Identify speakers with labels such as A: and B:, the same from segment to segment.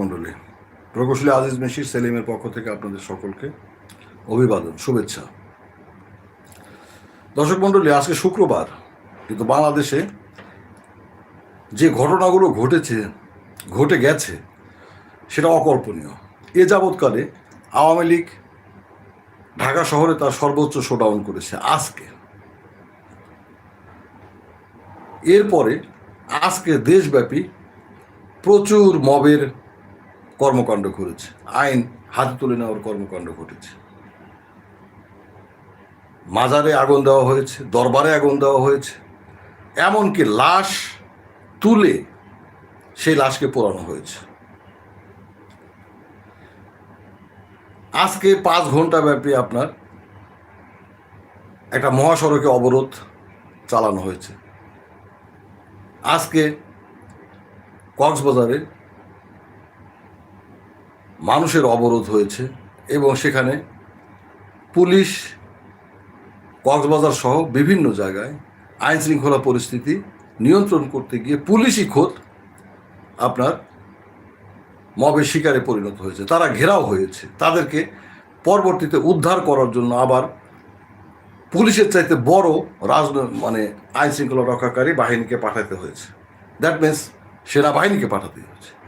A: মণ্ডলী, প্রকৌশলী আজিজ মেশির সেলিমের পক্ষ থেকে আপনাদের সকলকে অভিবাদন, শুভেচ্ছা। দর্শক মণ্ডলী, আজকে শুক্রবার, কিন্তু বাংলাদেশে যে ঘটনাগুলো ঘটেছে, ঘটে গেছে, সেটা অকল্পনীয়। এ যাবৎকালে আওয়ামী লীগ ঢাকা শহরে তার সর্বোচ্চ শোডাউন করেছে, আজকে। এরপরে আজকে দেশব্যাপী প্রচুর মবের কর্মকাণ্ড করেছে আইন হাতে তুলে নেওয়ার কর্মকাণ্ড ঘটেছে। মাজারে আগুন দেওয়া হয়েছে, দরবারে আগুন দেওয়া হয়েছে। এমনকি লাশ তুলে সেই লাশকে পোড়ানো হয়েছে। আজকে পাঁচ ঘণ্টা ব্যাপী আপনার একটা মহাসড়কে অবরোধ চালানো হয়েছে। আজকে কক্সবাজারে মানুষের অবরোধ হয়েছে এবং সেখানে পুলিশ, কক্সবাজার সহ বিভিন্ন জায়গায় আইন শৃঙ্খলা পরিস্থিতি নিয়ন্ত্রণ করতে গিয়ে পুলিশই খোদ আপনার মবের শিকারে পরিণত হয়েছে। তারা ঘেরাও হয়েছে। তাদেরকে পরবর্তীতে উদ্ধার করার জন্য আবার পুলিশের চাইতে বড় রাজ মানে আইন শৃঙ্খলা রক্ষাকারী বাহিনীকে পাঠাতে হয়েছে। দ্যাট মিন্স সেনাবাহিনীকে পাঠাতে হয়েছে।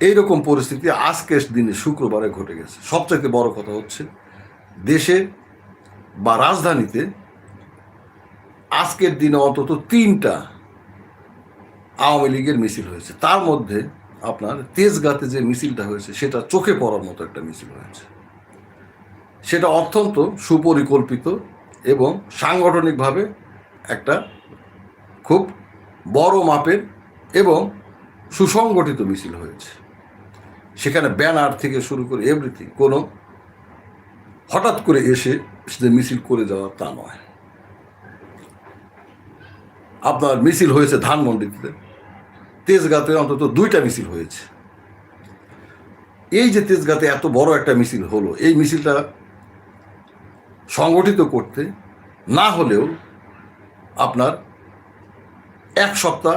A: এইরকম পরিস্থিতি আজকের দিনে শুক্রবারে ঘটে গেছে। সবচাইতে বড় কথা হচ্ছে, দেশে বা রাজধানীতে আজকের দিনে অন্তত তিনটা আওয়ামী লীগের মিছিল হয়েছে। তার মধ্যে আপনার তেজগাতে যে মিছিলটা হয়েছে, সেটা চোখে পড়ার মতো একটা মিছিল হয়েছে। সেটা অত্যন্ত সুপরিকল্পিত এবং সাংগঠনিকভাবে একটা খুব বড় মাপের এবং সুসংগঠিত মিছিল হয়েছে। সেখানে ব্যানার থেকে শুরু করে এভরিথিং কোনো হঠাৎ করে এসে সে মিছিল করে যাওয়া তা নয়। আপনার মিছিল হয়েছে ধানমন্ডিতে, তেজগাতে অন্তত দুইটা মিছিল হয়েছে। এই যে তেজগাতে এত বড় একটা মিছিল হলো, এই মিছিলটা সংগঠিত করতে না হলেও আপনার এক সপ্তাহ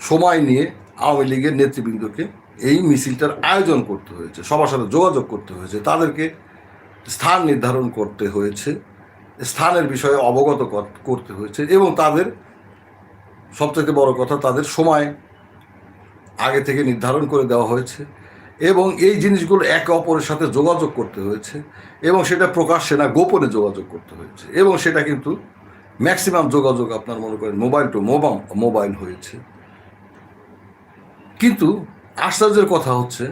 A: সময় নিয়ে আওয়ামী লীগের নেতৃবৃন্দকে এই মিছিলটার আয়োজন করতে হয়েছে, সবার সাথে যোগাযোগ করতে হয়েছে, তাদেরকে স্থান নির্ধারণ করতে হয়েছে, স্থানের বিষয়ে অবগত করতে হয়েছে এবং তাদের সবথেকে বড় কথা তাদের সময় আগে থেকে নির্ধারণ করে দেওয়া হয়েছে এবং এই জিনিসগুলো একে অপরের সাথে যোগাযোগ করতে হয়েছে এবং সেটা প্রকাশ্যে না গোপনে যোগাযোগ করতে হয়েছে এবং সেটা কিন্তু ম্যাক্সিমাম যোগাযোগ আপনার মনে করেন মোবাইল টু মোবাইল মোবাইল হয়েছে। কিন্তু আশ্চর্যের কথা হচ্ছে,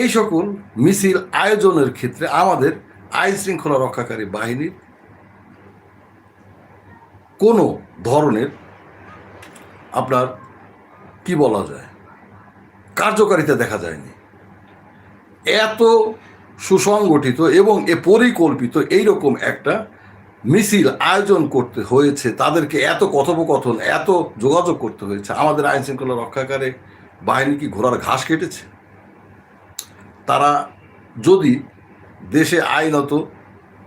A: এই সকল মিছিল আয়োজনের ক্ষেত্রে আমাদের আইন শৃঙ্খলা রক্ষাকারী বাহিনীর কোনো ধরনের আপনার কি বলা যায়, কার্যকারিতা দেখা যায়নি। এত সুসংগঠিত এবং এ পরিকল্পিত এইরকম একটা মিছিল আয়োজন করতে হয়েছে, তাদেরকে এত কথোপকথন, এত যোগাযোগ করতে হয়েছে, আমাদের আইন শৃঙ্খলা রক্ষাকারী বাহিনী কি ঘোড়ার ঘাস কেটেছে? তারা যদি দেশে আইনত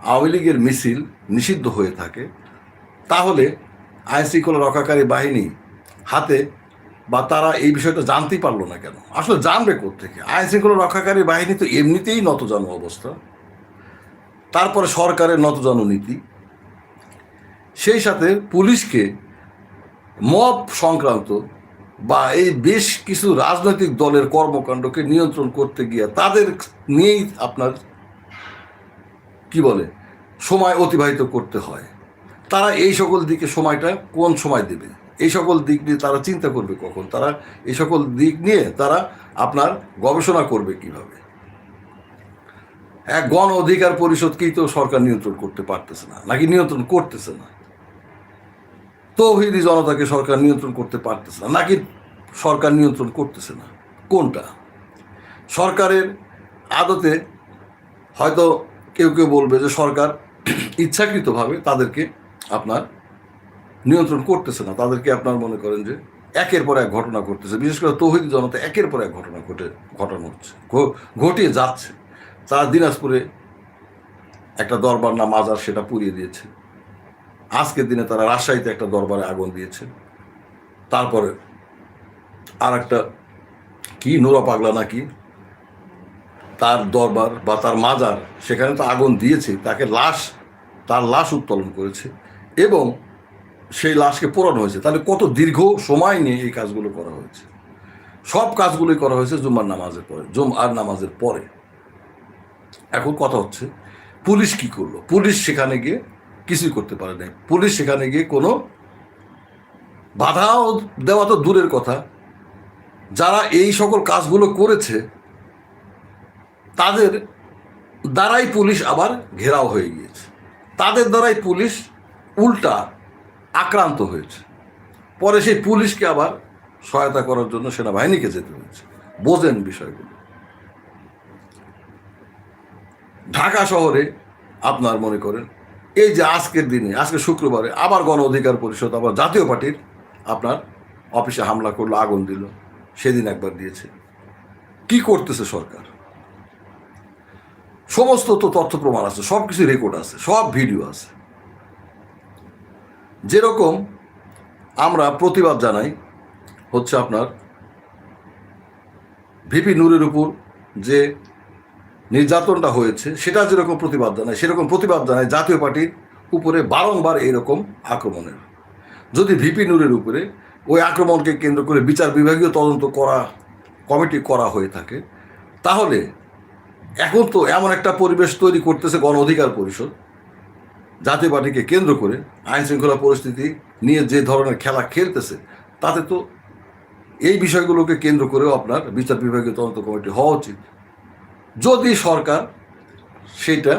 A: আওয়ামী লীগের মিছিল নিষিদ্ধ হয়ে থাকে, তাহলে আইন শৃঙ্খলা রক্ষাকারী বাহিনী হাতে বা তারা এই বিষয়টা জানতেই পারল না কেন? আসলে জানবে থেকে আইন শৃঙ্খলা রক্ষাকারী বাহিনী তো এমনিতেই নতজানু অবস্থা। তারপরে সরকারের নতজানু নীতি। সেই সাথে পুলিশকে মব সংক্রান্ত বা এই বেশ কিছু রাজনৈতিক দলের কর্মকাণ্ডকে নিয়ন্ত্রণ করতে গিয়ে তাদের নিয়েই আপনার, কি বলে, সময় অতিবাহিত করতে হয়। তারা এই সকল দিকে সময়টা কোন সময় দেবে? এই সকল দিক নিয়ে তারা চিন্তা করবে কখন? তারা এই সকল দিক নিয়ে তারা আপনার গবেষণা করবে কীভাবে? এক গণ অধিকার পরিষদকেই তো সরকার নিয়ন্ত্রণ করতে পারতেছে না, নাকি নিয়ন্ত্রণ করতেছে না? তৌহিদি জনতাকে সরকার নিয়ন্ত্রণ করতে পারতেছে না, নাকি সরকার নিয়ন্ত্রণ করতেছে না? কোনটা? সরকারের আদতে হয়তো কেউ কেউ বলবে যে সরকার ইচ্ছাকৃতভাবে তাদেরকে আপনার নিয়ন্ত্রণ করতেছে না। তাদেরকে আপনার মনে করেন যে একের পর এক ঘটনা ঘটতেছে। বিশেষ করে তৌহিদি জনতা একের পর এক ঘটনা ঘটে, ঘটানো হচ্ছে ঘটিয়ে যাচ্ছে। তারা দিনাজপুরে একটা দরবার না মাজার সেটা পুড়িয়ে দিয়েছে। আজকের দিনে তারা রাজশাহীতে একটা দরবারে আগুন দিয়েছে। তারপরে আর একটা কি, নোরা পাগলা নাকি? তার দরবার বা তার মাজার, সেখানে তো আগুন দিয়েছে, তাকে লাশ, তার লাশ উত্তোলন করেছে এবং সেই লাশকে পোড়ানো হয়েছে। তাহলে কত দীর্ঘ সময় নিয়ে এই কাজগুলো করা হয়েছে? সব কাজগুলোই করা হয়েছে জুম্মার নামাজের পরে জুম আর নামাজের পরে। এখন কথা হচ্ছে, পুলিশ কি করল? পুলিশ সেখানে গিয়ে কিছুই করতে পারে নাই। পুলিশ সেখানে গিয়ে কোনো বাধাও দেওয়া তো দূরের কথা। যারা এই সকল কাজগুলো করেছে, তাদের দ্বারাই পুলিশ আবার ঘেরাও হয়ে গিয়েছে। তাদের দ্বারাই পুলিশ উল্টা আক্রান্ত হয়েছে। পরে সেই পুলিশকে আবার সহায়তা করার জন্য সেনাবাহিনীকে যেতে হয়েছে। বোঝেন বিষয়গুলো। ঢাকা শহরে আপনার মনে করেন এই যে আজকের দিনে, আজকে শুক্রবারে আবার গণ অধিকার পরিষদ, আবার জাতীয় পার্টির আপনার অফিসে হামলা করল, আগুন দিল, সেদিন একবার দিয়েছে। কি করতেছে সরকার? সমস্ত তো তথ্য প্রমাণ আছে, সব কিছু রেকর্ড আছে, সব ভিডিও আছে। যেরকম আমরা প্রতিবাদ জানাই হচ্ছে আপনার ভিপি নূরের উপর যে নির্যাতনটা হয়েছে সেটা যেরকম প্রতিবাদ জানায়, সেরকম প্রতিবাদ জানায় জাতীয় পার্টির উপরে বারংবার এরকম আক্রমণের। যদি ভিপি নূরের উপরে ওই আক্রমণকে কেন্দ্র করে বিচার বিভাগীয় তদন্ত করা, কমিটি করা হয়ে থাকে, তাহলে এখন তো এমন একটা পরিবেশ তৈরি করতেছে গণ অধিকার পরিষদ, জাতীয় পার্টিকে কেন্দ্র করে আইন শৃঙ্খলা পরিস্থিতি নিয়ে যে ধরনের খেলা খেলতেছে, তাতে তো এই বিষয়গুলোকে কেন্দ্র করেও আপনার বিচার বিভাগীয় তদন্ত কমিটি হওয়া উচিত। যদি সরকার সেটা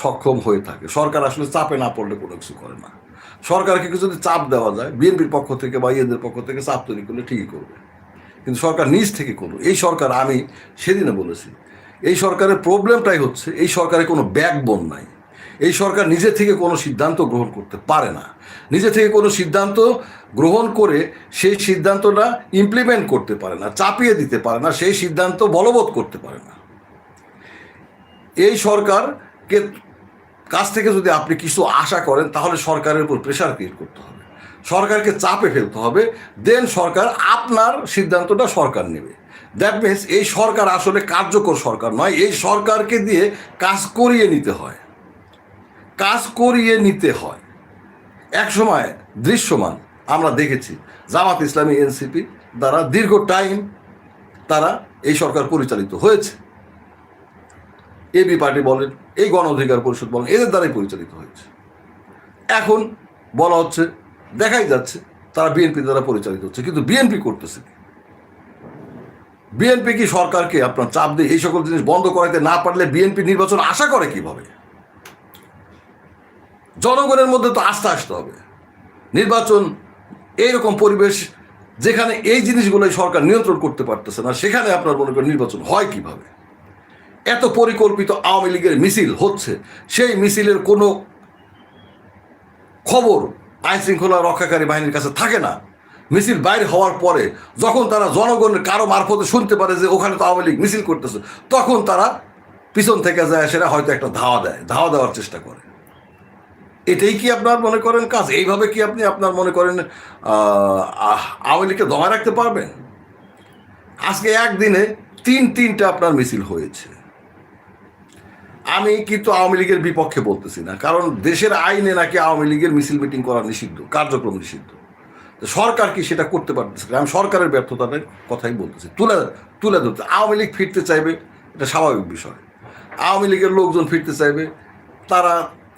A: সক্ষম হয়ে থাকে, সরকার আসলে চাপে না পড়লে কোনো কিছু করে না। সরকারকে কিছু যদি চাপ দেওয়া যায়, বিএনপির পক্ষ থেকে বা ইয়েদের পক্ষ থেকে চাপ তৈরি করলে ঠিকই করবে। কিন্তু সরকার নিজ থেকে করল এই সরকার, আমি সেদিনে বলেছি, এই সরকারের প্রবলেমটাই হচ্ছে, এই সরকারের কোনো ব্যাকবোন নাই। এই সরকার নিজে থেকে কোনো সিদ্ধান্ত গ্রহণ করতে পারে না। নিজে থেকে কোনো সিদ্ধান্ত গ্রহণ করে সেই সিদ্ধান্তটা ইমপ্লিমেন্ট করতে পারে না, চাপিয়ে দিতে পারে না, সেই সিদ্ধান্ত বলবৎ করতে পারে না। এই সরকারকে কাছ থেকে যদি আপনি কিছু আশা করেন, তাহলে সরকারের উপর প্রেশার ক্রিয়েট করতে হবে। সরকারকে চাপে ফেলতে হবে। দেন সরকার আপনার সিদ্ধান্তটা সরকার নেবে। দ্যাট মিনস এই সরকার আসলে কার্যকর সরকার নয়। এই সরকারকে দিয়ে কাজ করিয়ে নিতে হয়। কাজ করিয়ে নিতে হয়। এক সময় দৃশ্যমান আমরা দেখেছি, জামাত ইসলামী এনসিপি দ্বারা দীর্ঘ টাইম তারা এই সরকার পরিচালিত হয়েছে। এবি পার্টি বলেন, এই গণ অধিকার পরিষদ বলেন, এদের দ্বারাই পরিচালিত হয়েছে। এখন বলা হচ্ছে, দেখাই যাচ্ছে, তারা বিএনপি দ্বারা পরিচালিত হচ্ছে, কিন্তু বিএনপি করতেছে বিএনপি কি সরকারকে আপনার চাপ দিয়ে এই সকল জিনিস বন্ধ করাইতে না পারলে বিএনপি নির্বাচন আশা করে কীভাবে? জনগণের মধ্যে তো আস্থা আসতে হবে। নির্বাচন এইরকম পরিবেশ যেখানে এই জিনিসগুলোই সরকার নিয়ন্ত্রণ করতে পারতেছে না, সেখানে আপনার মনে করেন নির্বাচন হয় কীভাবে? এত পরিকল্পিত আওয়ামী লীগের মিছিল হচ্ছে, সেই মিছিলের কোনো খবর আইন শৃঙ্খলা রক্ষাকারী বাহিনীর কাছে থাকে না। মিছিল বাইরে হওয়ার পরে যখন তারা জনগণের কারও মারফতে শুনতে পারে যে ওখানে তো আওয়ামী লীগ মিছিল করতেছে, তখন তারা পিছন থেকে যায় সেটা হয়তো একটা ধাওয়া দেয়, ধাওয়া দেওয়ার চেষ্টা করে। এটাই কি আপনার মনে করেন কাজ? এইভাবে কি আপনি আপনার মনে করেন আওয়ামী লীগকে দমায় রাখতে পারবেন? আজকে একদিনে তিন তিনটা আপনার মিছিল হয়েছে। আমি কিন্তু আওয়ামী লীগের বিপক্ষে বলতেছি না, কারণ দেশের আইনে নাকি আওয়ামী লীগের মিছিল মিটিং করা নিষিদ্ধ, কার্যক্রম নিষিদ্ধ। সরকার কি সেটা করতে পারতেছে? আমি সরকারের ব্যর্থতার কথাই বলতেছি, তুলে তুলে ধরতে। আওয়ামী লীগ ফিরতে চাইবে, এটা স্বাভাবিক বিষয়। আওয়ামী লীগের লোকজন ফিরতে চাইবে, তারা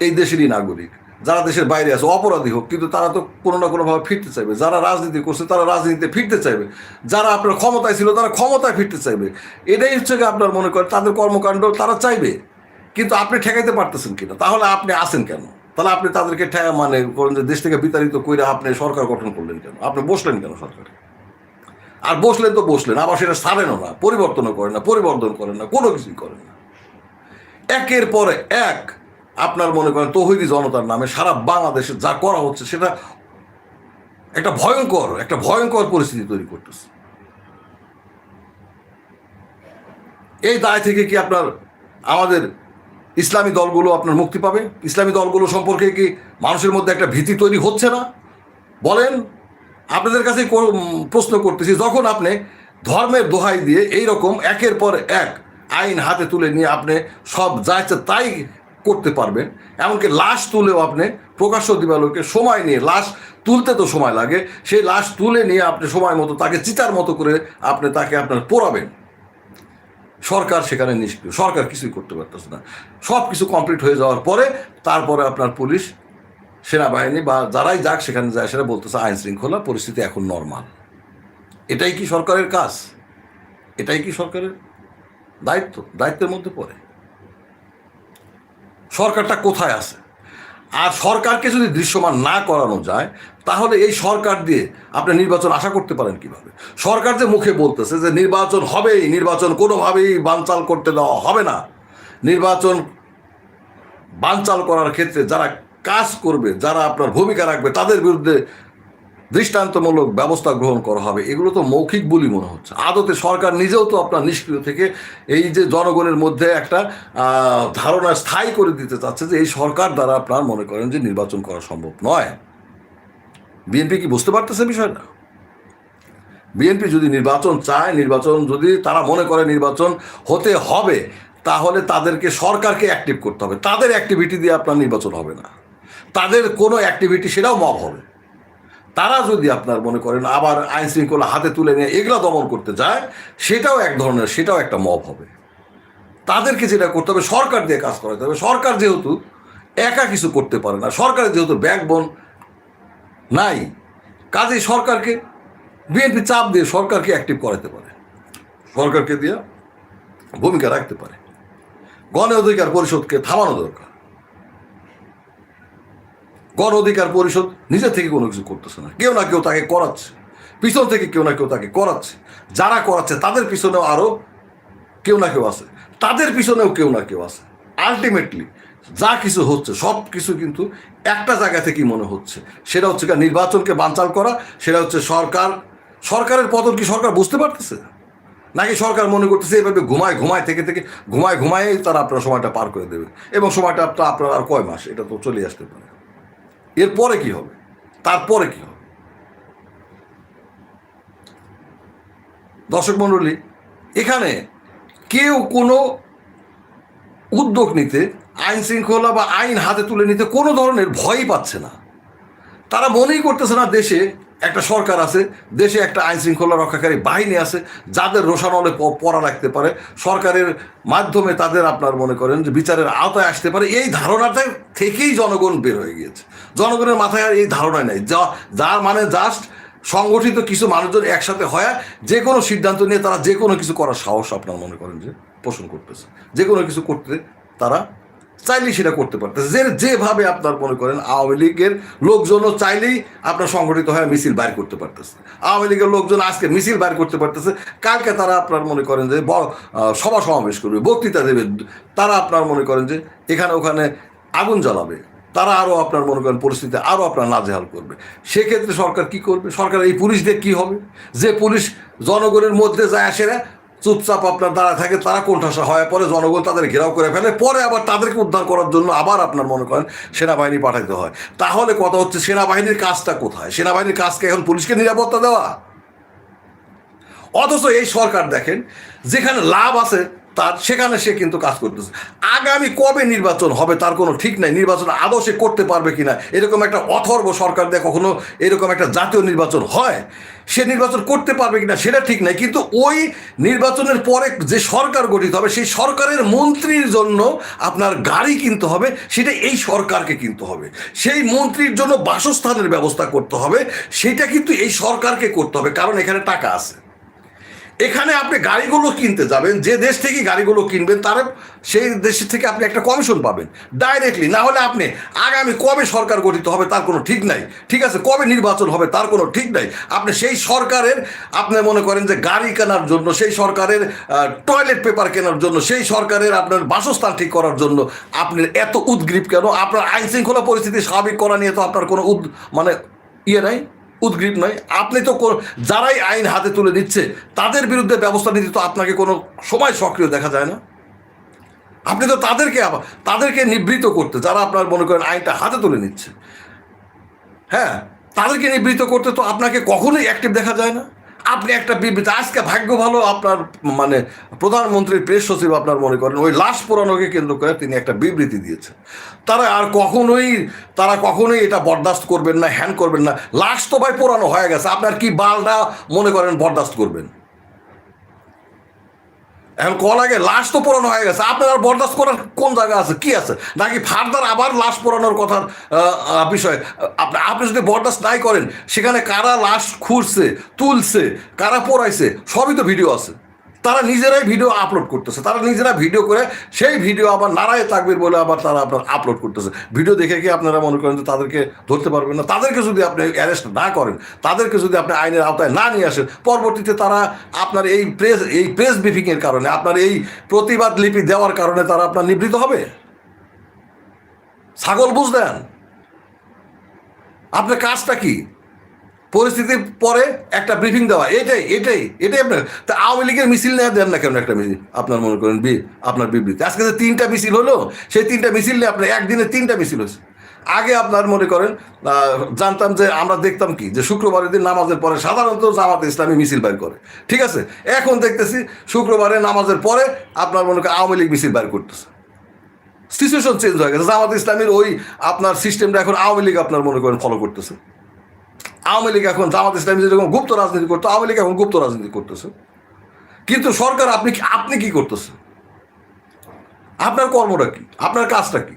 A: এই দেশেরই নাগরিক। যারা দেশের বাইরে আছে, অপরাধী হোক, কিন্তু তারা তো কোনো না কোনোভাবে ফিরতে চাইবে। যারা রাজনীতি করছে, তারা রাজনীতিতে ফিরতে চাইবে। যারা আপনার ক্ষমতায় ছিল, তারা ক্ষমতায় ফিরতে চাইবে। এটাই হচ্ছে আপনার মনে করেন, তাদের কর্মকাণ্ড তারা চাইবে। কিন্তু আপনি ঠেকাইতে পারতেছেন কিনা? তাহলে আপনি আসেন কেন? তাহলে আপনি তাদেরকে মানে করেন যে দেশ থেকে বিতাড়িত করে আপনি সরকার গঠন করলেন কেন? আপনি বসলেন কেন সরকারে? আর বসলেন তো বসলেন, আবার সেটা সারেনও না, পরিবর্তনও করেন না, পরিবর্তন করেন না, কোনো কিছুই করেন না। একের পরে এক আপনার মনে করেন তহিদি জনতার নামে সারা বাংলাদেশে যা করা হচ্ছে সেটা একটা ভয়ঙ্কর একটা ভয়ঙ্কর পরিস্থিতি তৈরি করতেছে। এই দায় থেকে কি আপনার আমাদের ইসলামী দলগুলো আপনার মুক্তি পাবে। ইসলামী দলগুলো সম্পর্কে কি মানুষের মধ্যে একটা ভীতি তৈরি হচ্ছে না? বলেন, আপনাদের কাছে প্রশ্ন করতেছি, যখন আপনি ধর্মের দোহাই দিয়ে এই রকম একের পর এক আইন হাতে তুলে নিয়ে আপনি সব যা তাই করতে পারবেন, এমনকি লাশ তুলেও আপনি প্রকাশ্য দিবালোকে সময় নিয়ে, লাশ তুলতে তো সময় লাগে, সেই লাশ তুলে নিয়ে আপনি সময় মতো তাকে চিতার মতো করে আপনি তাকে আপনার পোড়াবেন। সরকার সেখানে নিষ্ক্রিয় সরকার কিছুই করতে পারতেছে না। সব কিছু কমপ্লিট হয়ে যাওয়ার পরে, তারপরে আপনার পুলিশ, সেনাবাহিনী বা যারাই যাক সেখানে যায়, সেটা বলতেছে আইন শৃঙ্খলা পরিস্থিতি এখন নর্মাল এটাই কি সরকারের কাজ? এটাই কি সরকারের দায়িত্ব? দায়িত্বের মধ্যে পড়ে। সরকারটা কোথায় আছে? আর সরকারকে যদি দৃশ্যমান না করানো যায়, তাহলে এই সরকার দিয়ে আপনি নির্বাচন আশা করতে পারেন কীভাবে? সরকার যে মুখে বলতেছে যে নির্বাচন হবেই, নির্বাচন কোনোভাবেই বানচাল করতে দেওয়া হবে না। নির্বাচন বানচাল করার ক্ষেত্রে যারা কাজ করবে, যারা আপনার ভূমিকা রাখবে, তাদের বিরুদ্ধে দৃষ্টান্তমূলক ব্যবস্থা গ্রহণ করা হবে। এগুলো তো মৌখিক বলি মনে হচ্ছে। আদতে সরকার নিজেও তো আপনার নিষ্ক্রিয় থেকে এই যে জনগণের মধ্যে একটা ধারণা স্থায়ী করে দিতে চাচ্ছে যে এই সরকার দ্বারা আপনার মনে করেন যে নির্বাচন করা সম্ভব নয়। বিএনপি কি বুঝতে পারতেছে বিষয়টা? বিএনপি যদি নির্বাচন চায়, নির্বাচন যদি তারা মনে করে নির্বাচন হতে হবে, তাহলে তাদেরকে সরকারকে অ্যাক্টিভ করতে হবে। তাদের অ্যাক্টিভিটি দিয়ে আপনার নির্বাচন হবে না। তাদের কোনো অ্যাক্টিভিটি সেটাও মব হবে। তারা যদি আপনার মনে করেন আবার আইন শৃঙ্খলা হাতে তুলে নিয়ে এগুলো দমন করতে যায়, সেটাও এক ধরনের, সেটাও একটা মব হবে। তাদেরকে যেটা করতে হবে, সরকার দিয়ে কাজ করাতে হবে। সরকার যেহেতু একা কিছু করতে পারে না, সরকারের যেহেতু ব্যাকবোন নাই কাজেই সরকারকে, বিএনপি চাপ দিয়ে সরকারকে অ্যাক্টিভ করাতে পারে। সরকারকে দিয়ে ভূমিকা রাখতে পারে। গণ অধিকার পরিষদকে থামানো দরকার। গণ অধিকার পরিষদ নিজে থেকে কোনো কিছু করতেছে না। কেউ না কেউ তাকে করাচ্ছে। পিছন থেকে কেউ না কেউ তাকে করাচ্ছে। যারা করাচ্ছে, তাদের পিছনেও আরও কেউ না কেউ আছে। তাদের পিছনেও কেউ না কেউ আছে। আলটিমেটলি যা কিছু হচ্ছে, সব কিছু কিন্তু একটা জায়গা থেকেই মনে হচ্ছে। সেটা হচ্ছে নির্বাচনকে বানচাল করা, সেটা হচ্ছে সরকার। সরকারের পতন কি সরকার বুঝতে পারতেছে? নাকি সরকার মনে করতেছে, এভাবে ঘুমায় ঘুমায় থেকে থেকে, ঘুমায় ঘুমায় তারা আপনার সময়টা পার করে দেবে। এবং সময়টা আপনার আর কয় মাস? এটা তো চলে আসতে পারে। এরপরে কি হবে? তারপরে কি হবে? দর্শক মণ্ডলী, এখানে কেউ কোনো উদ্যোগ নিতে, আইন শৃঙ্খলা বা আইন হাতে তুলে নিতে কোনো ধরনের ভয়ই পাচ্ছে না। তারা মনেই করতেছে না দেশে একটা সরকার আছে, দেশে একটা আইন শৃঙ্খলা রক্ষাকারী বাহিনী আছে, যাদের রোশানলে পড়া রাখতে পারে। সরকারের মাধ্যমে তাদের আপনার মনে করেন যে বিচারের আওতায় আসতে পারে। এই ধারণাটা থেকেই জনগণ বের হয়ে গিয়েছে। জনগণের মাথায় আর এই ধারণা নেই। যা যার মানে জাস্ট সংগঠিত কিছু মানুষজন একসাথে হয় যে কোনো সিদ্ধান্ত নিয়ে তারা যে কোনো কিছু করার সাহস আপনার মনে করেন যে পোষণ করতেছে। যে কোনো কিছু করতে তারা চাইলেই সেটা করতে পারতেছে যে, যেভাবে আপনার মনে করেন আওয়ামী লীগের লোকজনও চাইলেই আপনার সংগঠিত হয়ে মিছিল বাইর করতে পারতেছে। আওয়ামী লীগের লোকজন আজকে মিছিল বাইর করতে পারতেছে। কালকে তারা আপনার মনে করেন যে সভা সমাবেশ করবে, বক্তৃতা দেবে। তারা আপনার মনে করেন যে এখানে ওখানে আগুন জ্বালাবে। তারা আরও আপনার মনে করেন পরিস্থিতি আরও আপনার নাজেহাল করবে। সেক্ষেত্রে সরকার কি করবে? সরকার এই পুলিশ দিয়ে কী হবে? যে পুলিশ জনগণের মধ্যে যায় আসে চুপচাপ আপনার দ্বারা থাকে, তারা কোণঠাসা হয়, পরে জনগণ তাদের ঘেরাও করে ফেলে, পরে আবার তাদেরকে উদ্ধার করার জন্য আবার আপনার মনে করেন সেনাবাহিনী পাঠাতে হয়। তাহলে কথা হচ্ছে সেনাবাহিনীর কাজটা কোথায়? সেনাবাহিনীর কাজকে এখন পুলিশকে নিরাপত্তা দেওয়া? অথচ এই সরকার দেখেন, যেখানে লাভ আছে তার, সেখানে সে কিন্তু কাজ করতেছে। আগামী কবে নির্বাচন হবে তার কোনো ঠিক নাই। নির্বাচন আদৌ সে করতে পারবে কিনা এরকম একটা অথর্ব সরকার দিয়ে কখনো এরকম একটা জাতীয় নির্বাচন হয়, সে নির্বাচন করতে পারবে কিনা সেটা ঠিক নাই। কিন্তু ওই নির্বাচনের পরে যে সরকার গঠিত হবে, সেই সরকারের মন্ত্রীর জন্য আপনার গাড়ি কিনতে হবে, সেটা এই সরকারকে কিনতে হবে। সেই মন্ত্রীর জন্য বাসস্থানের ব্যবস্থা করতে হবে, সেটা কিন্তু এই সরকারকে করতে হবে, কারণ এখানে টাকা আছে। এখানে আপনি গাড়িগুলো কিনতে যাবেন, যে দেশ থেকে গাড়িগুলো কিনবেন, তার সেই দেশ থেকে আপনি একটা কমিশন পাবেন ডাইরেক্টলি না হলে আপনি আগামী কবে সরকার গঠিত হবে তার কোনো ঠিক নাই। ঠিক আছে, কবে নির্বাচন হবে তার কোনো ঠিক নাই। আপনি সেই সরকারের, আপনি মনে করেন যে গাড়ি কেনার জন্য, সেই সরকারের টয়লেট পেপার কেনার জন্য, সেই সরকারের আপনার বাসস্থান ঠিক করার জন্য আপনি এত উদ্গ্রীব কেন? আপনার আইন শৃঙ্খলা পরিস্থিতি স্বাভাবিক করা নিয়ে তো আপনার কোনো উদ মানে ইয়ে নাই? উদ্গ্রীব নয়, আপনি তো যারাই আইন হাতে তুলে দিচ্ছে, তাদের বিরুদ্ধে ব্যবস্থা নিতে তো আপনাকে কোনো সময় সক্রিয় দেখা যায় না। আপনি তো তাদেরকে আবার তাদেরকে নিবৃত করতে, যারা আপনার মনে করেন আইনটা হাতে তুলে নিচ্ছে। হ্যাঁ তাদেরকে নিবৃত করতে তো আপনাকে কখনোই অ্যাক্টিভ দেখা যায় না। আপনি একটা বিবৃতি, আজকে ভাগ্য ভালো, আপনার মানে প্রধানমন্ত্রীর প্রেস সচিব আপনার মনে করেন, ওই লাশ পোড়ানোকে কেন্দ্র করে তিনি একটা বিবৃতি দিয়েছেন। তারা আর কখনোই, তারা কখনোই এটা বরদাস্ত করবেন না, হ্যান করবেন না। লাশ তো ভাই পোড়ানো হয়ে গেছে, আপনার কি বালটা মনে করেন বরদাস্ত করবেন? এখন কল আগে লাশ তো পোড়ানো হয়ে গেছে। আপনার বরদাস্ত করার কোন জায়গা আছে? কি আছে? নাকি ফার্দার আবার লাশ পোড়ানোর কথার বিষয়? আপনি আপনি যদি বরদাস্ত নাই করেন, সেখানে কারা লাশ খুঁজছে তুলছে, কারা পোড়াইছে, সবই তো ভিডিও আছে। তারা নিজেরাই ভিডিও আপলোড করতেছে। তারা নিজেরা ভিডিও করে সেই ভিডিও আবার নারায় তাকবির বলে আবার তারা আপনার আপলোড করতেছে। ভিডিও দেখে কি আপনারা মনে করেন যে তাদেরকে ধরতে পারবেন না? তাদেরকে যদি আপনি অ্যারেস্ট না করেন, তাদেরকে যদি আপনি আইনের আওতায় না নিয়ে আসেন, পরবর্তীতে তারা আপনার এই প্রেস এই প্রেস ব্রিফিংয়ের কারণে, আপনার এই প্রতিবাদ লিপি দেওয়ার কারণে তারা আপনার নিবৃত হবে? ছাগল বুঝ দেন আপনার কাজটা কি? পরিস্থিতির পরে একটা ব্রিফিং দেওয়া। এটাই এটাই এটাই আপনার। তা আওয়ামী লীগের মিছিল নেওয়া দেন না কেমন একটা মিছিল? আপনার মনে করেন বি আপনার বিবৃতি। আজকে যে তিনটা মিছিল হলো, সেই তিনটা মিছিল নিয়ে আপনার একদিনে তিনটা মিছিল হয়েছে। আগে আপনার মনে করেন জানতাম যে আমরা দেখতাম কি? যে শুক্রবারের দিন নামাজের পরে সাধারণত জামাত ইসলামী মিছিল বাইর করে। ঠিক আছে? এখন দেখতেছি শুক্রবারে নামাজের পরে আপনার মনে করেন আওয়ামী লীগ মিছিল বাইর করতেছে। সিচুয়েশন চেঞ্জ হয়ে গেছে। জামাত ইসলামীর ওই আপনার সিস্টেমটা এখন আওয়ামী লীগ আপনার মনে করেন ফলো করতেছে। আওয়ামী লীগ এখন জামাত ইসলামী যেরকম গুপ্ত রাজনীতি করতো, আওয়ামী লীগ এখন গুপ্ত রাজনীতি করতেছে। কিন্তু সরকার আপনি আপনি কি করতেছেন আপনার কর্মটা কি? আপনার কাজটা কি?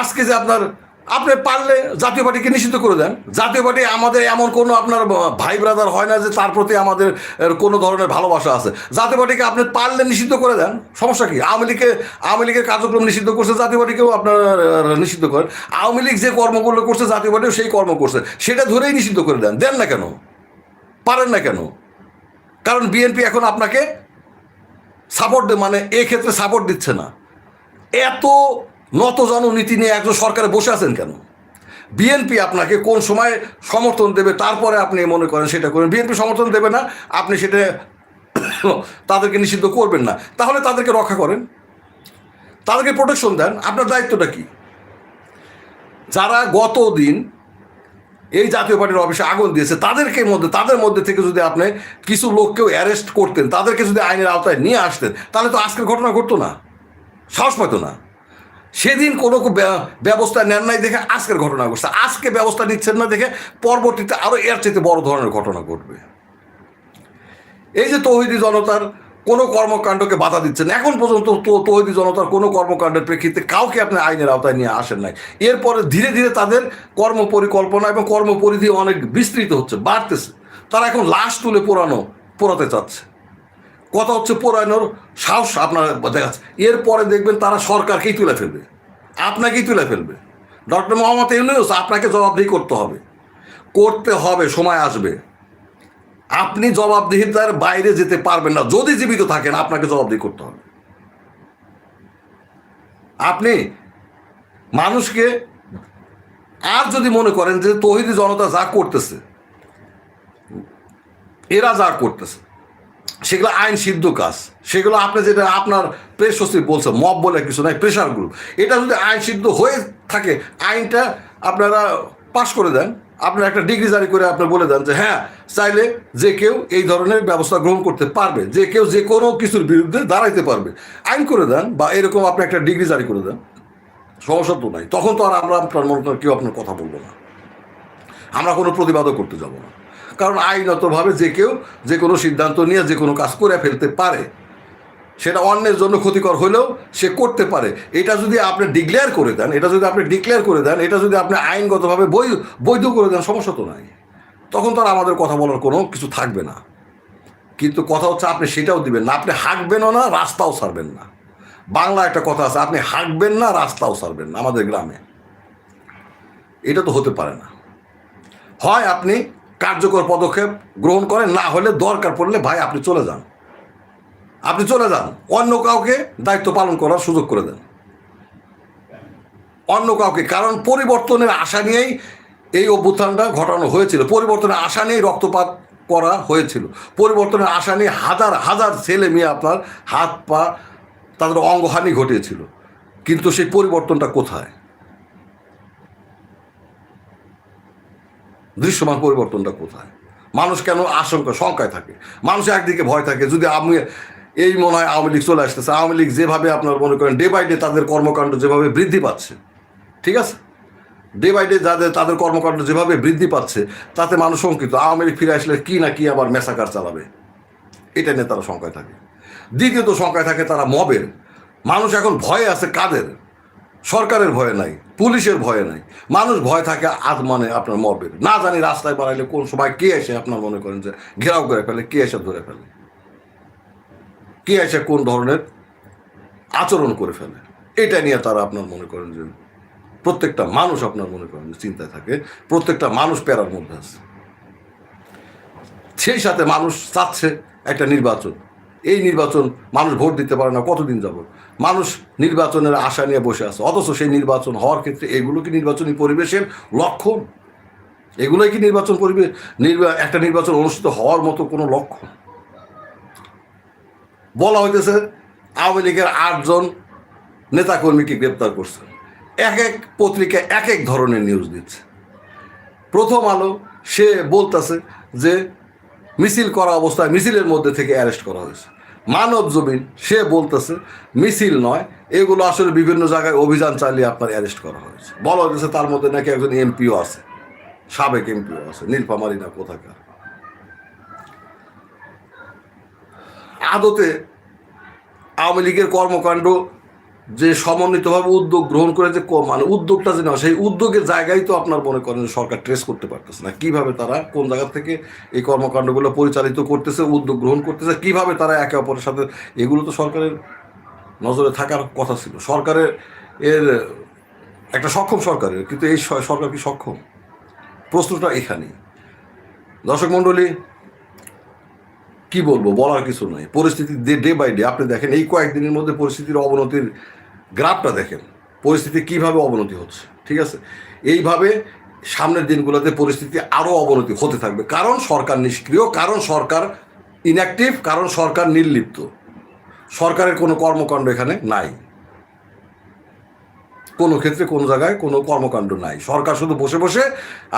A: আজকে যে আপনার আপনি পারলে জাতীয় পার্টিকে নিষিদ্ধ করে দেন। জাতীয় পার্টি আমাদের এমন কোনো আপনার ভাই ব্রাদার হয় না যে তার প্রতি আমাদের কোনো ধরনের ভালোবাসা আছে। জাতীয় পার্টিকে আপনি পারলে নিষিদ্ধ করে দেন। সমস্যা কি? আওয়ামী লীগকে, আওয়ামী লীগের কার্যক্রম নিষিদ্ধ করছে, জাতীয় পার্টিকেও আপনার নিষিদ্ধ করেন। আওয়ামী লীগ যে কর্মগুলো করছে, জাতীয় পার্টিও সেই কর্ম করছে। সেটা ধরেই নিষিদ্ধ করে দেন। দেন না কেন? পারেন না কেন? কারণ বিএনপি এখন আপনাকে সাপোর্ট মানে এক্ষেত্রে সাপোর্ট দিচ্ছে না। এত নতজন নীতি নিয়ে একজন সরকারে বসে আছেন কেন? বিএনপি আপনাকে কোন সময় সমর্থন দেবে, তারপরে আপনি মনে করেন সেটা করেন বিএনপি সমর্থন দেবে না, আপনি সেটা তাদেরকে নিষিদ্ধ করবেন না। তাহলে তাদেরকে রক্ষা করেন, তাদেরকে প্রোটেকশন দেন। আপনার দায়িত্বটা কি? যারা গত দিন এই জাতীয় পার্টির অফিসে আগুন দিয়েছে, তাদেরকে মধ্যে, তাদের মধ্যে থেকে যদি আপনি কিছু লোককেও অ্যারেস্ট করতেন, তাদেরকে যদি আইনের আওতায় নিয়ে আসতেন, তাহলে তো আজকের ঘটনা ঘটতো না, সাহস পেতো না। সেদিন কোনো ব্য- ব্যবস্থা নেন নাই দেখে আজকের ঘটনা ঘটছে। আজকে ব্যবস্থা নিচ্ছেন না দেখে পরবর্তীতে আরও এর চাইতে বড় ধরনের ঘটনা ঘটবে। এই যে তৌহিদি জনতার কোনো কর্মকাণ্ডকে বাধা দিচ্ছেন, এখন পর্যন্ত তৌহিদি জনতার কোনো কর্মকাণ্ডের প্রেক্ষিতে কাউকে আপনি আইনের আওতায় নিয়ে আসেন নাই। এরপরে ধীরে ধীরে তাদের কর্ম পরিকল্পনা এবং কর্মপরিধি অনেক বিস্তৃত হচ্ছে, বাড়তেছে। তারা এখন লাশ তুলে পোড়ানো, পোড়াতে চাচ্ছে। কথা হচ্ছে পোড়ানোর সাহস আপনার দেখাচ্ছে। এরপরে দেখবেন তারা সরকারকেই তুলে ফেলবে। আপনাকেই তুলে ফেলবে। ডক্টর মোহাম্মদ ইউনুস, আপনাকে জবাবদিহি করতে হবে। করতে হবে, সময় আসবে। আপনি জবাবদিহিতার বাইরে যেতে পারবেন না। যদি জীবিত থাকেন, আপনাকে জবাবদিহি করতে হবে। আপনি মানুষকে আর যদি মনে করেন যে তহিদি জনতা যা করতেছে, এরা যা করতেছে সেগুলো আইন সিদ্ধ কাজ। সেগুলো আপনি যেটা আপনার প্রেস সচিব বলছে, মব বলে কিছু নাই প্রেশার গ্রুপ এটা যদি আইন সিদ্ধ হয়ে থাকে, আইনটা আপনারা পাশ করে দেন। আপনার একটা ডিগ্রি জারি করে আপনি বলে দেন যে হ্যাঁ চাইলে যে কেউ এই ধরনের ব্যবস্থা গ্রহণ করতে পারবে। যে কেউ যে কোনো কিছুর বিরুদ্ধে দাঁড়াইতে পারবে। আইন করে দেন বা এরকম আপনি একটা ডিগ্রি জারি করে দেন, সমস্যা তো নাই। তখন তো আর আমরা আপনার মনে কেউ আপনার কথা বলব না। আমরা কোনো প্রতিবাদও করতে যাব না। কারণ আইনতভাবে যে কেউ যে কোনো সিদ্ধান্ত নিয়ে যে কোনো কাজ করে ফেলতে পারে। সেটা অন্যের জন্য ক্ষতিকর হলেও সে করতে পারে। এটা যদি আপনি ডিক্লেয়ার করে দেন, এটা যদি আপনি ডিক্লেয়ার করে দেন, এটা যদি আপনি আইনগতভাবে বৈ, বৈধ করে দেন, সমস্যা তো নাই। তখন তো আর আমাদের কথা বলার কোনো কিছু থাকবে না। কিন্তু কথা হচ্ছে আপনি সেটাও দিবেন না। আপনি হাঁকবেনও না, রাস্তাও ছাড়বেন না। বাংলা একটা কথা আছে, আপনি হাঁকবেন না, রাস্তাও ছাড়বেন না আমাদের গ্রামে। এটা তো হতে পারে না। হয় আপনি কার্যকর পদক্ষেপ গ্রহণ করেন, না হলে দরকার পড়লে ভাই আপনি চলে যান। আপনি চলে যান। অন্য কাউকে দায়িত্ব পালন করার সুযোগ করে দেন। অন্য কাউকে, কারণ পরিবর্তনের আশা নিয়েই এই অভ্যুত্থানটা ঘটানো হয়েছিল। পরিবর্তনের আশা নিয়েই রক্তপাত করা হয়েছিল। পরিবর্তনের আশা নিয়ে হাজার হাজার ছেলে মেয়ে আপনার হাত পা, তাদের অঙ্গহানি ঘটিয়েছিল। কিন্তু সেই পরিবর্তনটা কোথায়? দৃশ্যমান পরিবর্তনটা কোথায়? মানুষ কেন আশঙ্কা, শঙ্কায় থাকে? মানুষ একদিকে ভয় থাকে, যদি আমি এই মনে হয় আওয়ামী লীগ চলে আসতেছে, আওয়ামী লীগ যেভাবে আপনার মনে করেন ডে বাই ডে তাদের কর্মকাণ্ড যেভাবে বৃদ্ধি পাচ্ছে, ঠিক আছে? ডে বাই ডে যাদের, তাদের কর্মকাণ্ড যেভাবে বৃদ্ধি পাচ্ছে, তাতে মানুষ শঙ্কিত, আওয়ামী লীগ ফিরে আসলে কী না কী আবার মেসাকার চালাবে? এটা নিয়ে তারা শঙ্কায় থাকে। দ্বিতীয়ত শঙ্কায় থাকে তারা মবের। মানুষ এখন ভয়ে আছে কাদের? সরকারের ভয়ে নাই, পুলিশের ভয়ে নাই। মানুষ ভয় থাকে আজ মানে আপনার মবের না জানি রাস্তায় বাড়াইলে কোন সময় কে এসে আপনার মনে করেন যে ঘেরাও করে ফেলে, কে এসে ধরে ফেলে? কে এসে কোন ধরনের আচরণ করে ফেলে? এটা নিয়ে তারা আপনার মনে করেন যে প্রত্যেকটা মানুষ আপনার মনে করেন যে চিন্তায় থাকে, প্রত্যেকটা মানুষ প্যারার মধ্যে আছে। সেই সাথে মানুষ চাচ্ছে একটা নির্বাচন। এই নির্বাচন মানুষ ভোট দিতে পারে না, কতদিন যাব মানুষ নির্বাচনের আশা নিয়ে বসে আছে। অথচ সেই নির্বাচন হওয়ার ক্ষেত্রে এগুলো কি নির্বাচনী পরিবেশের লক্ষণ? এগুলোই কি নির্বাচন পরিবেশ, নির্বা- একটা নির্বাচন অনুষ্ঠিত হওয়ার মতো কোনো লক্ষণ? বলা হইতেছে আওয়ামী লীগের আটজন নেতাকর্মীকে গ্রেপ্তার করছে। এক এক পত্রিকা এক এক ধরনের নিউজ দিচ্ছে। প্রথম আলো, সে বলতেছে যে মিছিল করা অবস্থায় মিছিলের মধ্যে থেকে অ্যারেস্ট করা হয়েছে। মানব জমিন, সে বলতেছে, মিছিল নয়, এগুলো আসলে বিভিন্ন জায়গায় অভিযান চালিয়ে আপনার অ্যারেস্ট করা হয়েছে। বলা হয়েছে তার মধ্যে নাকি একজন এমপিও আছে, সাবেক এমপিও আছে নীলফামারি না কোথাকার। আদতে আওয়ামী লীগের কর্মকাণ্ড যে সমন্বিতভাবে উদ্যোগ গ্রহণ করে যে মানে উদ্যোগটা যে নেওয়া, সেই উদ্যোগের জায়গায় তো আপনার মনে করেন যে সরকার ট্রেস করতে পারতেছে না। কীভাবে তারা, কোন জায়গা থেকে এই কর্মকাণ্ডগুলো পরিচালিত করতেছে, উদ্যোগ গ্রহণ করতেছে, কীভাবে তারা একে অপরের সাথে, এগুলো তো সরকারের নজরে থাকার কথা ছিল। সরকারের এর একটা সক্ষম সরকারের, কিন্তু এই সরকার কি সক্ষম? প্রশ্নটা এখানেই। দর্শক মণ্ডলী কি বলব? বলার কিছু নয় পরিস্থিতি ডে বাই ডে আপনি দেখেন, এই কয়েকদিনের মধ্যে পরিস্থিতির অবনতির গ্রাফটা দেখেন। পরিস্থিতি কীভাবে অবনতি হচ্ছে, ঠিক আছে? এইভাবে সামনের দিনগুলোতে পরিস্থিতি আরও অবনতি হতে থাকবে। কারণ সরকার নিষ্ক্রিয়, কারণ সরকার ইনঅ্যাক্টিভ কারণ সরকার নির্লিপ্ত। সরকারের কোনো কর্মকাণ্ড এখানে নাই। কোনো ক্ষেত্রে কোনো জায়গায় কোনো কর্মকাণ্ড নাই। সরকার শুধু বসে বসে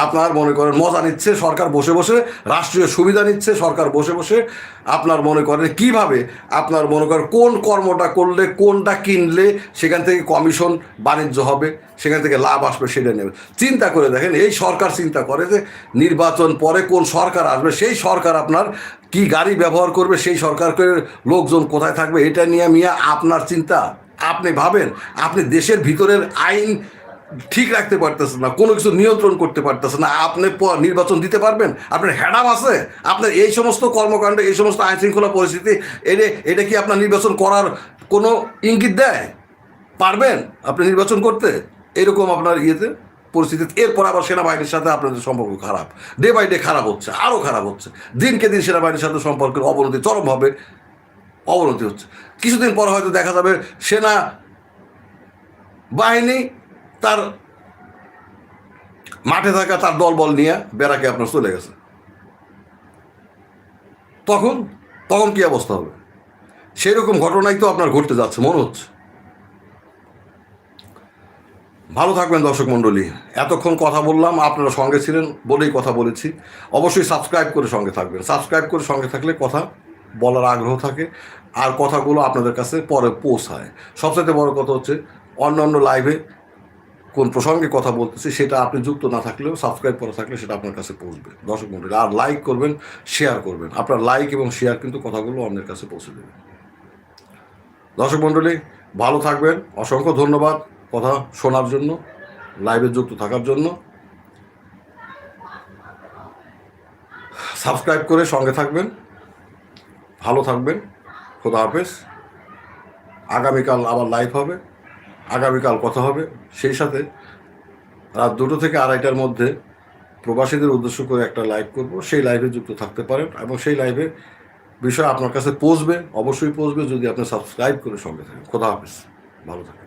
A: আপনার মনে করেন মজা নিচ্ছে, সরকার বসে বসে রাষ্ট্রীয় সুবিধা নিচ্ছে, সরকার বসে বসে আপনার মনে করেন কীভাবে আপনার মনে করেন কোন কর্মটা করলে, কোনটা কিনলে সেখান থেকে কমিশন বাণিজ্য হবে, সেখান থেকে লাভ আসবে সেটা নেবে চিন্তা করে দেখেন, এই সরকার চিন্তা করে যে নির্বাচন পরে কোন সরকার আসবে, সেই সরকার আপনার কি গাড়ি ব্যবহার করবে, সেই সরকারকে লোকজন কোথায় থাকবে, এটা নিয়ে মিয়া আপনার চিন্তা। আপনি ভাবেন, আপনি দেশের ভিতরের আইন ঠিক রাখতে পারতেছেন না, কোনো কিছু নিয়ন্ত্রণ করতে পারতেছেন না, আপনি নির্বাচন দিতে পারবেন? আপনার হ্যাডাম আছে? আপনার এই সমস্ত কর্মকাণ্ড, এই সমস্ত আইন শৃঙ্খলা পরিস্থিতি, এটা এটা কি আপনার নির্বাচন করার কোনো ইঙ্গিত দেয়? পারবেন আপনি নির্বাচন করতে? এরকম আপনার ইয়েতে পরিস্থিতি। এরপর আবার সেনাবাহিনীর সাথে আপনাদের সম্পর্ক খারাপ। ডে বাই ডে খারাপ হচ্ছে আরও খারাপ হচ্ছে। দিনকে দিন সেনাবাহিনীর সাথে সম্পর্কের অবনতি চরমভাবে অবনতি হচ্ছে। কিছুদিন পর হয়তো দেখা যাবে সেনা বাহিনী তার মাঠে থাকা তার দলবল নিয়ে বেড়াকে আপনার চলে গেছে। তখন তখন কি অবস্থা হবে? সেই রকম ঘটনাই তো আপনার ঘটতে যাচ্ছে, মনে হচ্ছে। ভালো থাকবেন দর্শক মণ্ডলী। এতক্ষণ কথা বললাম, আপনারা সঙ্গে ছিলেন বলেই কথা বলেছি। অবশ্যই সাবস্ক্রাইব করে সঙ্গে থাকবেন। সাবস্ক্রাইব করে সঙ্গে থাকলে কথা বলার আগ্রহ থাকে আর কথাগুলো আপনাদের কাছে পরে পৌঁছায়। সবচেয়ে বড় কথা হচ্ছে অন্য অন্য লাইভে কোন প্রসঙ্গে কথা বলতেছি সেটা আপনি যুক্ত না থাকলেও সাবস্ক্রাইব করা থাকলে সেটা আপনার কাছে পৌঁছবে। দর্শক মণ্ডলী, আর লাইক করবেন শেয়ার করবেন। আপনার লাইক এবং শেয়ার কিন্তু কথাগুলো অন্যের কাছে পৌঁছে দেবে। দর্শক মণ্ডলী, ভালো থাকবেন। অসংখ্য ধন্যবাদ কথা শোনার জন্য লাইভে যুক্ত থাকার জন্য। সাবস্ক্রাইব করে সঙ্গে থাকবেন। ভালো থাকবেন। খোদা হাফেজ। আগামীকাল আবার লাইভ হবে। আগামীকাল কথা হবে। সেই সাথে রাত দুটো থেকে আড়াইটার মধ্যে প্রবাসীদের উদ্দেশ্য করে একটা লাইভ করব। সেই লাইভে যুক্ত থাকতে পারেন এবং সেই লাইভে বিষয় আপনার কাছে পৌঁছবে, অবশ্যই পৌঁছবে যদি আপনি সাবস্ক্রাইব করে সঙ্গে থাকেন। খোদা হাফেজ। ভালো থাকেন।